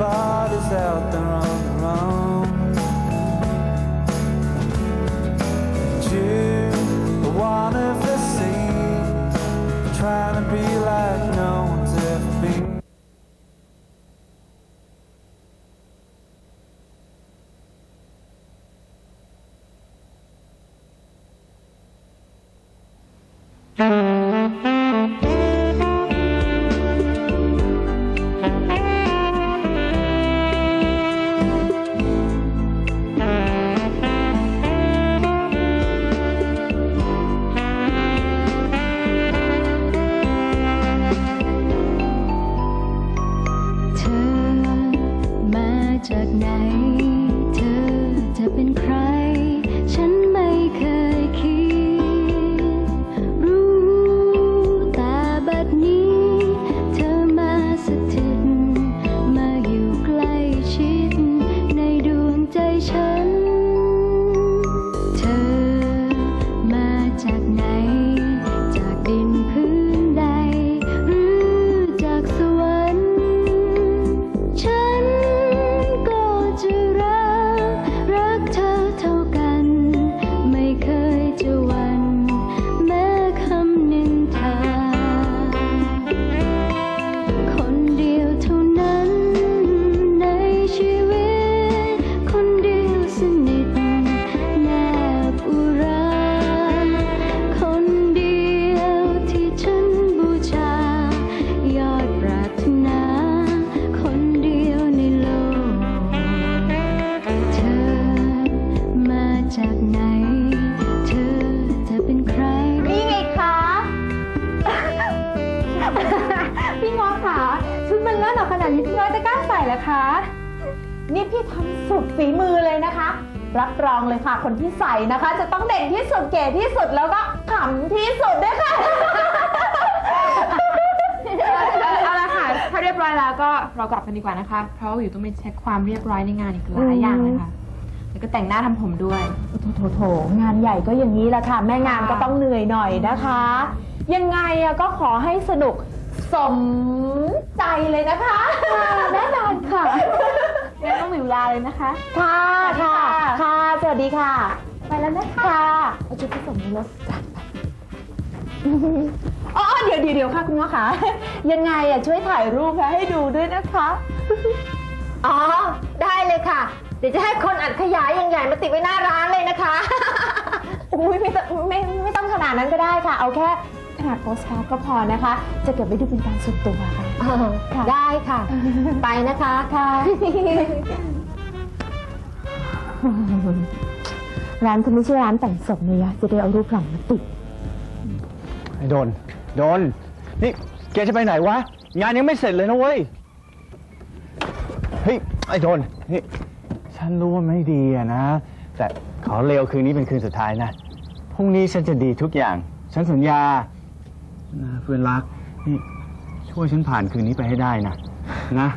goodbye. ค่ะคนที่ใส่นะคะ จะต้องเด่นที่สุดเก๋ที่สุดแล้วก็ขำที่สุดด้วยค่ะ เอาละค่ะ ถ้าเรียบร้อยแล้วก็เรากลับกันดีกว่านะคะ เพราะว่าอยู่ต้องไปเช็คความเรียบร้อยในงานอีกหลายอย่างเลยค่ะ แล้วก็แต่งหน้าทำผมด้วย โถโถโถงานใหญ่ก็อย่างนี้แหละค่ะ แม่งานก็ต้องเหนื่อยหน่อยนะคะ ยังไงอะก็ขอให้สนุกสมใจเลยนะคะ แน่นอนค่ะ งั้นต้องมีเวลาเลยนะคะ ค่ะค่ะ ค่ะ สวัสดีค่ะ ไปแล้วนะคะเอาชุดผสมในรถจ้ะอ๋อเดี๋ยวเดี๋ยวเดี๋ยวค่ะคุณหมอคะยังไงอะช่วยถ่ายรูปให้ดูด้วยนะคะ อ๋อ ได้เลยค่ะ เดี๋ยวจะให้คนอัดขยายอย่างใหญ่มาติดไว้หน้าร้านเลยนะคะ อุ้ยไม่ต้องไม่ไม่ต้องขนาดนั้นก็ได้ค่ะ เอาแค่ ขนาดโปสการ์ดก็พอนะคะ จะเก็บไว้ดูเป็นการส่วนตัวค่ะค่ะ ได้ค่ะ ไปนะคะ ค่ะ ร้านคุณไม่ใช่ร้านแต่งศพเนี่ยจะได้เอารูปหลังมาติด ไอ้โดน โดน นี่แกจะไปไหนวะ งานยังไม่เสร็จเลยนะเว้ย เฮ้ย ไอ้โดน นี่ ฉันรู้ว่าไม่ดีอะนะ แต่ขอเร็วคืนนี้เป็นคืนสุดท้ายนะ พรุ่งนี้ฉันจะดีทุกอย่าง ฉันสัญญา นะเพื่อนรักนี่ช่วยฉันผ่านคืนนี้ไปให้ได้นะนะ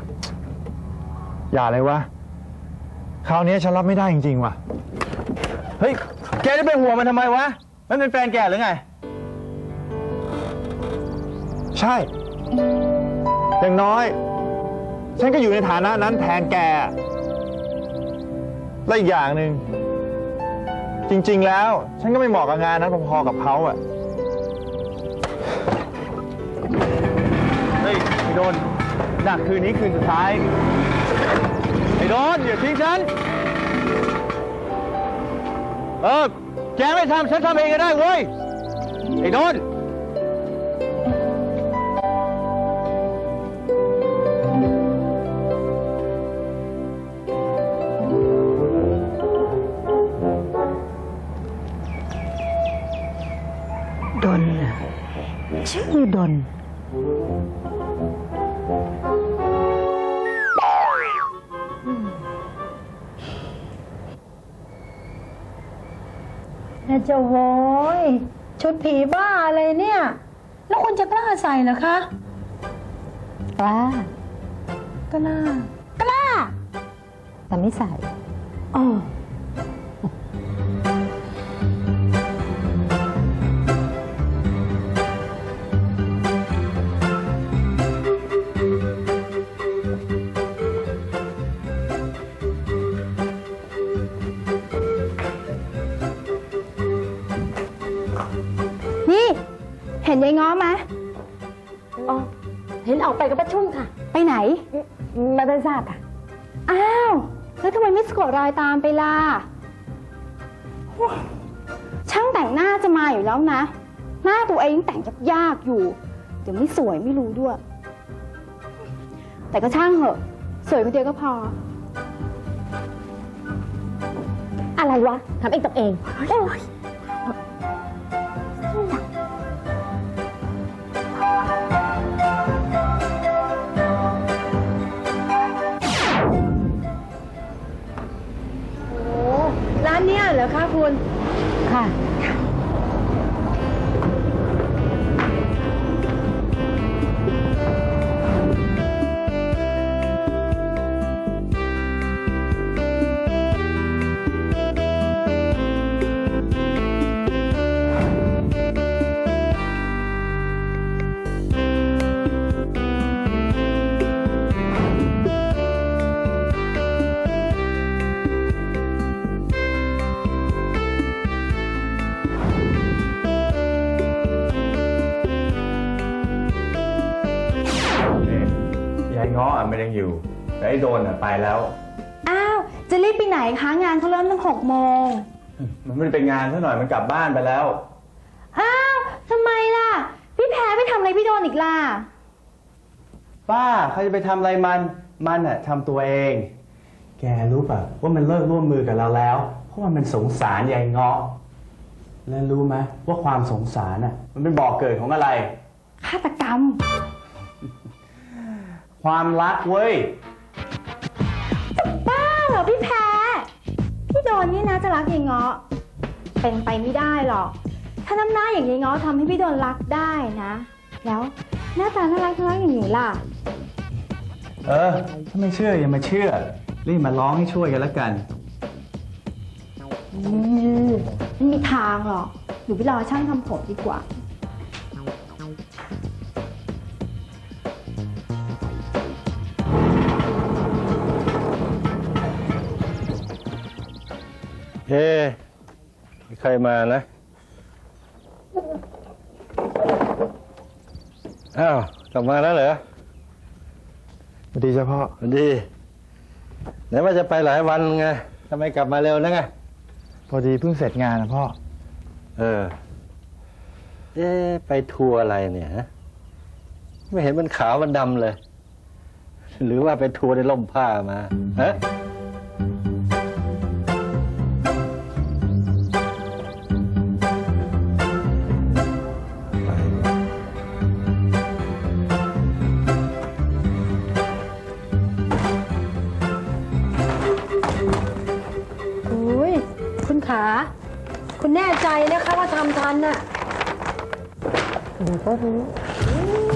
อย่าเลยวะ คราวนี้ฉันรับไม่ได้จริงๆว่ะ เฮ้ย แกจะเป็นห่วงมันทำไมวะ มันเป็นแฟนแกหรือไง ใช่ อย่างน้อย ฉันก็อยู่ในฐานะนั้นแทนแก และอีกอย่างหนึ่ง จริง ๆ แล้ว ฉันก็ไม่เหมาะกับงานนั้นพอๆกับเขาอะ หนักคืนนี้คืนสุดท้าย ไอ้โดนอย่าทิ้งฉัน เออ แกไม่ทำฉันทำเองก็ได้เว้ย ไอ้โดน นะจะโว้ยชุดผีบ้าอะไรเนี่ย แล้วคุณจะกล้าใส่เหรอคะกล้ากล้ากล้าแต่ไม่ใส่อ๋อ ห็นยายง้อไหมอ๋อเห็นออกไปกับป้าชุ่มค่ะ ไปไหนไม่ได้ทราบค่ะ อ้าว แล้วทำไมไม่สะกดรอยตามไปล่ะโอ้ยช่างแต่งหน้าจะมาอยู่แล้วนะ หน้าตัวเองแต่งยากๆอยู่ เดี๋ยวไม่สวยไม่รู้ด้วย แต่ก็ช่างเหอะ สวยไปเดียวก็พอ อะไรวะทำเองตกเอง ออะไม่ได้อยู่แต่ไอ้โดนอะไปแล้ว อ้าว จะรีบไปไหนคะงานเขาเริ่มตั้งหกโมง มันไม่ได้เป็นงานซะหน่อยมันกลับบ้านไปแล้ว อ้าวทำไมล่ะ พี่แพ้ไปทำอะไรพี่โดนอีกล่ะ ป้าใครจะไปทำอะไรมัน มันอะทำตัวเอง แกรู้ป่ะว่ามันเลิกร่วมมือกับเราแล้ว เพราะว่ามันสงสารยายเงาะ แล้วรู้ไหมว่าความสงสารอะมันเป็นบ่อกเกิดของอะไร ฆาตกรรม ความรักเว้ย บ้าเหรอพี่แพ้ พี่โดนนี่นะจะรักยายเงาะ เป็นไปไม่ได้หรอก ถ้าน้ำหน้าอย่างยายเงาะทำให้พี่โดนรักได้นะ แล้วหน้าตาน่ารักน่ารักอย่างหนูล่ะ เออ ถ้าไม่เชื่ออย่ามาเชื่อ รีบมาร้องให้ช่วยกันแล้วกันอืมไม่มีทางหรอก หนูไปรอช่างทำผมดีกว่า เอ๊ะมีใครมานะ อ้าวกลับมาแล้วเหรอสวัสดีเจ้าพ่อสวัสดีไหนว่าจะไปหลายวันไงทำไมกลับมาเร็วนะไง พอดีเพิ่งเสร็จงานนะพ่อ เออ เอ๊ะไปทัวร์อะไรเนี่ยฮะไม่เห็นมันขาวมันดำเลย หรือว่าไปทัวร์ในร่มผ้ามาฮะ น่ใจนะคะว่าทำทันน่ะเดี๋ยวก็รู้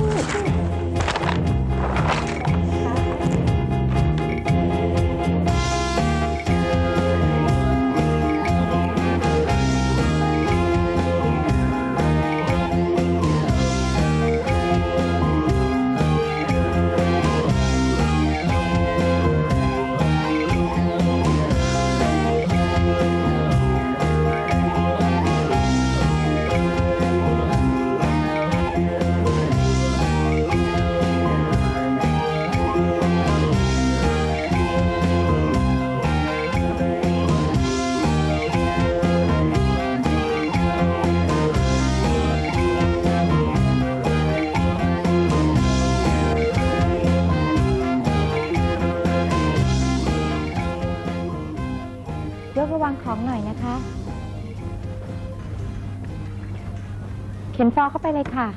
เข็นฟอเข้าไปเลยค่ะ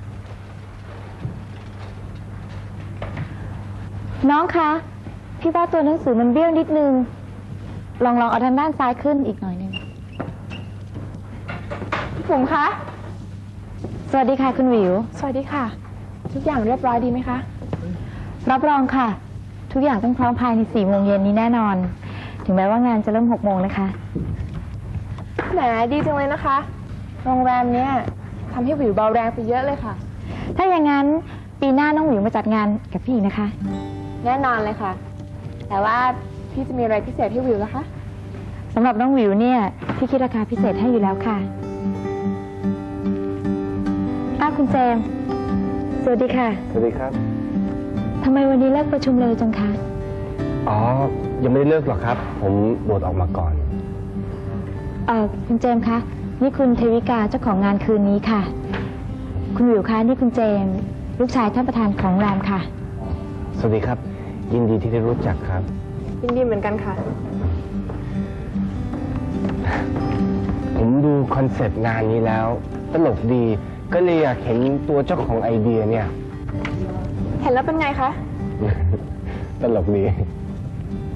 น้องคะพี่ว่าตัวหนังสือมันเบี้ยวนิดนึง ลองลองเอาทางด้านซ้ายขึ้นอีกหน่อยหนึงพี่ปุ๋มคะ สวัสดีค่ะคุณหวิว สวัสดีค่ะ ทุกอย่างเรียบร้อยดีไหมคะ รับรองค่ะ ทุกอย่างต้องพร้อมภายในสี่โมงเย็นนี้แน่นอน ถึงแม้ว่างานจะเริ่มหกโมงนะคะ แหมดีจังเลยนะคะ โรงแรมเนี้ย ทำให้วิวเบาแรงไปเยอะเลยค่ะ ถ้าอย่างนั้นปีหน้าน้องหวิวมาจัดงานกับพี่อีกนะคะ แน่นอนเลยค่ะ แต่ว่าพี่จะมีอะไรพิเศษให้วิวนะคะสำหรับน้องหวิวเนี่ยพี่คิดราคาพิเศษให้อยู่แล้วค่ะพอ้าวคุณเจมส์สวัสดีค่ะ สวัสดีครับ ทำไมวันนี้เลิกประชุมเร็วจังคะ อ๋อ ยังไม่ได้เลิกหรอกครับ ผมโดดออกมาก่อน เออคุณเจมส์คะ นี่คุณเทวิกาเจ้าของงานคืนนี้ค่ะ คุณวิวคะนี่คุณเจมส์ลูกชายท่านประธานของแรมค่ะ สวัสดีครับ ยินดีที่ได้รู้จักครับ ยินดีเหมือนกันค่ะ ผมดูคอนเซปต์งานนี้แล้วตลกดี ก็เลยอยากเห็นตัวเจ้าของไอเดียเนี่ย เห็นแล้วเป็นไงคะ ตลกดี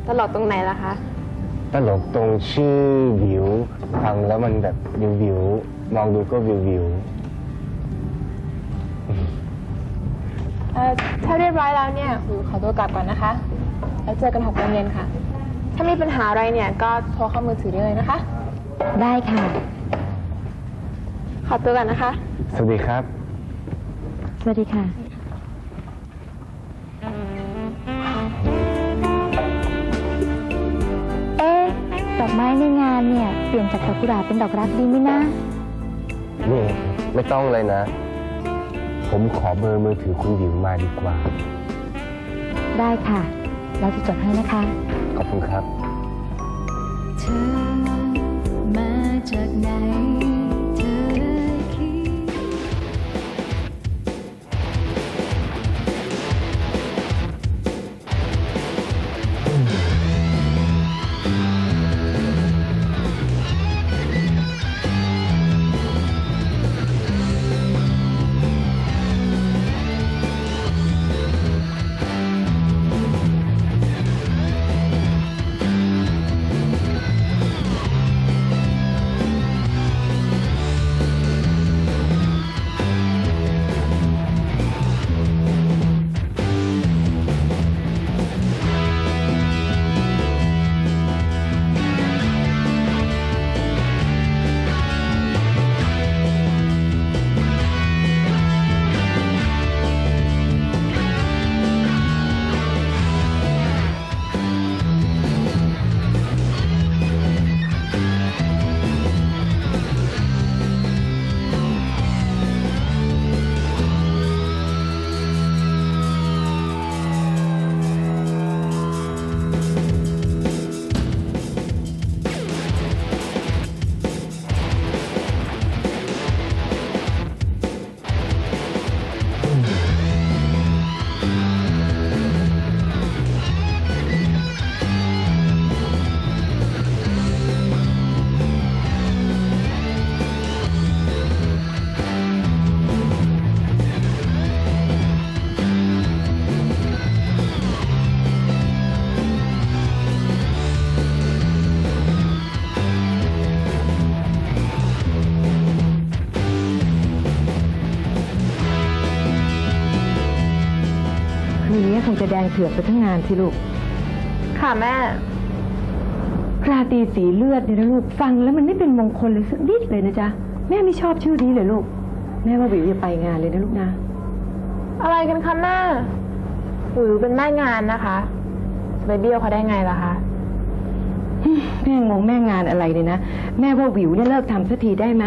ตลกตรงไหนล่ะคะ ตลกตรงชื่อวิว ฟังแล้วมันแบบวิววิวๆมองดูก็วิววิวเอ่อถ้าเรียบร้อยแล้วเนี่ยวิวขอตัวกลับก่อนนะคะ แล้วเจอกันหกโมงเย็นค่ะ ถ้ามีปัญหาอะไรเนี่ยก็โทรเข้ามือถือได้เลยนะคะ ได้ค่ะ ขอตัวก่อนนะคะ สวัสดีครับ สวัสดีค่ะ ไม้ในงานเนี่ยเปลี่ยนจากดอกกุหลาบเป็นดอกรักดีไหมนะ นี่ไม่ต้องเลยนะ ผมขอเบอร์มือถือคุณวิวมาดีกว่า ได้ค่ะ เราจะจดให้นะคะ ขอบคุณครับ เธอ คืนนี้คงจะแดงเถือกไปทั้งงานสิลูก ค่ะแม่ ราตรีสีเลือดเนี่ยนะลูกฟังแล้วมันไม่เป็นมงคลเลยสักนิดเลยนะจ๊ะ แม่ไม่ชอบชื่อนี้เลยลูก แม่ว่าวิวอย่าไปงานเลยนะลูกนะ อะไรกันคะแม่วิวเป็นแม่งานนะคะจะไปเบี้ยวเขาได้ไงล่ะคะแม่งงแม่งานอะไรเลยนะ แม่ว่าวิวเนี่ยเลิกทำสักทีได้ไหม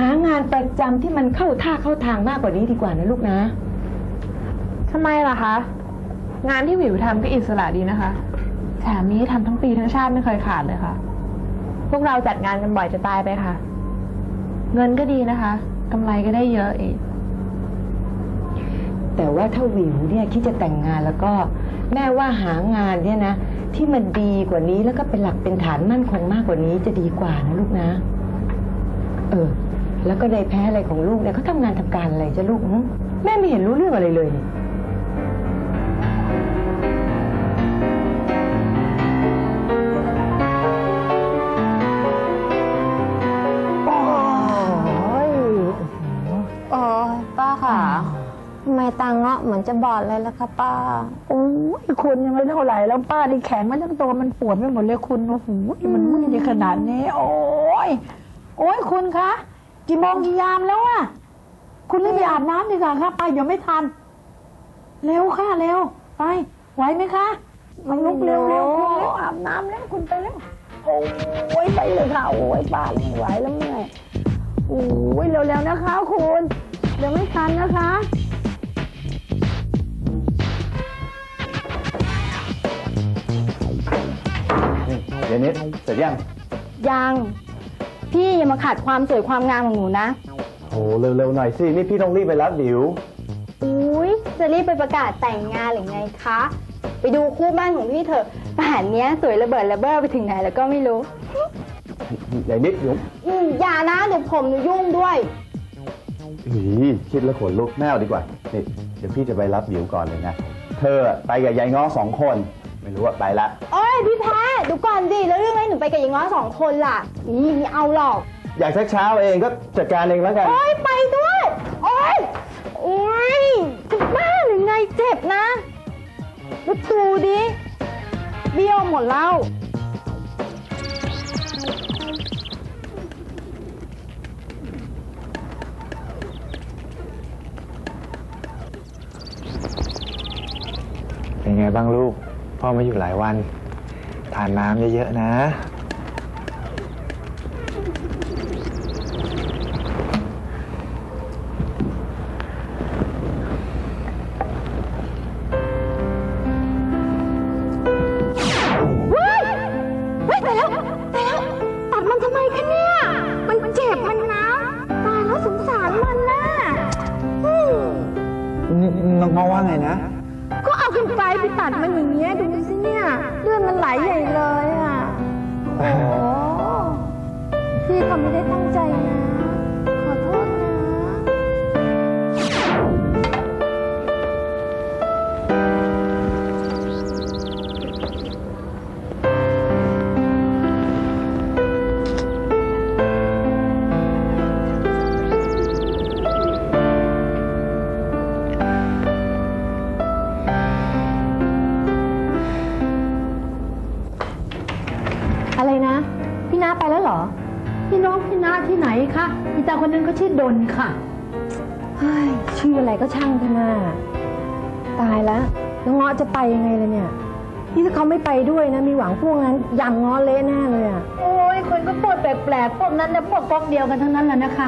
หางานประจำที่มันเข้าท่าเข้าทางมากกว่านี้ดีกว่านะลูกนะทำไมล่ะคะ งานที่วิวทำก็อิสระดีนะคะ แถมมีให้ทำทั้งปีทั้งชาติไม่เคยขาดเลยค่ะ พวกเราจัดงานกันบ่อยจะตายไปค่ะ เงินก็ดีนะคะกำไรก็ได้เยอะอีก แต่ว่าถ้าวิวเนี่ยคิดจะแต่งงานแล้วก็แม่ว่าหางานเนี่ยนะ ที่มันดีกว่านี้แล้วก็เป็นหลักเป็นฐานมั่นคงมากกว่านี้จะดีกว่านะลูกนะ เออ แล้วก็ในแพ้อะไรของลูกเนี่ยเขาทำงานทำการอะไรจะลูกแม่ไม่เห็นรู้เรื่องอะไรเลยนี่โบอดเลยล่ะคะป้าโอ้ยคุณยังไม่เท่าไหร่แล้วป้านี่แข็งมาทั้งตัวมันปวดไปหมดเลยคุณโอ้โหมันมึนในขนาดนี้ โอ้ยโอ้ยคุณคะกี่โมงกี่ยามแล้วอะคุณรีบไปอาบน้ำดีกว่าครับไปเดี๋ยวไม่ทัน เร็วค่ะเร็ว ไป ไหวไหมคะมันลุกเร็วเร็วคุณเร็วอาบน้ำแล้วคุณไปเร็วโอ้ยไปเลยค่ะโอ้ยป้าไม่ไหวแล้วเมื่อยโอ้ยเร็วๆนะคะ คุณเดี๋ยวไม่ทันนะคะ นี่เดี๋ยวนี้เสร็จยังยังพี่อย่ามาขัดความสวยความงามของหนูนะโอ้เร็วๆหน่อยสินี่พี่ต้องรีบไปรับดิวอุ้ยจะรีบไปประกาศแต่งงานหรือไงคะ ไปดูคู่บ้านของพี่เถอะป่านเนี้ยสวยระเบิดระเบ้อไปถึงไหนแล้วก็ไม่รู้ใหญ่นิดเดี๋ยวอืมอย่านะเดี๋ยวผมหนูยุ่งด้วยอีคิดแล้วขนลุกแม่เอาดีกว่านี่เดี๋ยวพี่จะไปรับดิวก่อนเลยนะ เธอไปกับยายง้อสองคน ไม่รู้ว่าไปละ โอ้ยพี่แพ้เดูก่อนดิแล้วเรื่องอะไรหนูไปกับยายง้อสองคนล่ะนี่ไม่เอาหรอกอยากเช้าๆเองก็จัดการเองแล้วกัน โอ้ยไปด้วยโอ้ยโอ้ยจะบ้าหรือไงเจ็บนะดูตูดิเบี้ยวหมดแล้วเป็นไงบ้างลูก พ่อมาอยู่หลายวัน ทานน้ำเยอะๆนะ พี่ทำไม่ได้ตั้งใจนะ ค่ะ เฮ้ยชื่ออะไรก็ช่างเถอะนะตายแล้วแล้วเงาะจะไปยังไงล่ะเนี่ย นี่ถ้าเขาไม่ไปด้วยนะ มีหวังพวกนั้นยำเงาะเละแน่เลยอะโอ้ยคนก็พูดแปลกๆพวกนั้นเนี่ยพวกก๊อกเดียวกันทั้งนั้นแหละนะคะ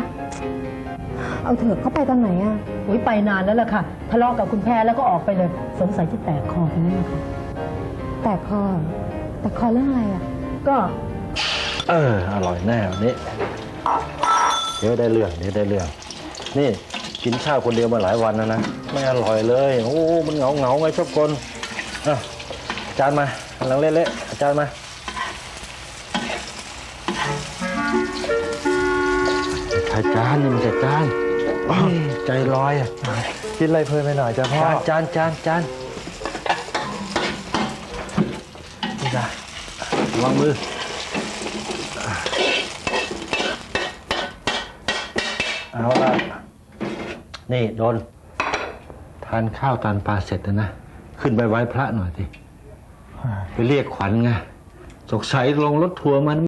เอาเถอะเขาไปตอนไหนอะอุ้ยไปนานแล้วล่ะค่ะทะเลาะกับคุณแพรแล้วก็ออกไปเลย สงสัยจะแตกคอกันนั่นแหละค่ะแตกคอ แตกคอเรื่องอะไรอะก็ เออ อร่อยแน่วันนี้ เดี๋ยวได้เรื่องเดี๋ยวได้เรื่อง นี่กินข้าวคนเดียวมาหลายวันแล้วนะไม่อร่อยเลย โอ้ มันเหงาเหงาๆไงชอบกลอะอาจารย์มาหลังเละๆอาจารย์มาอาจารย์นี่มันจะจานใจลอยอะคิดอะไรเพลินไปหน่อยจ้ะพ่อจานจานจานนี่จ้ะระวังมือ เอาละ นี่โดน ทานข้าวตานปลาเสร็จแล้วนะ ขึ้นไปไหว้พระหน่อยสิไปเรียกขวัญไงสงสัยลงรถทัวร์มัน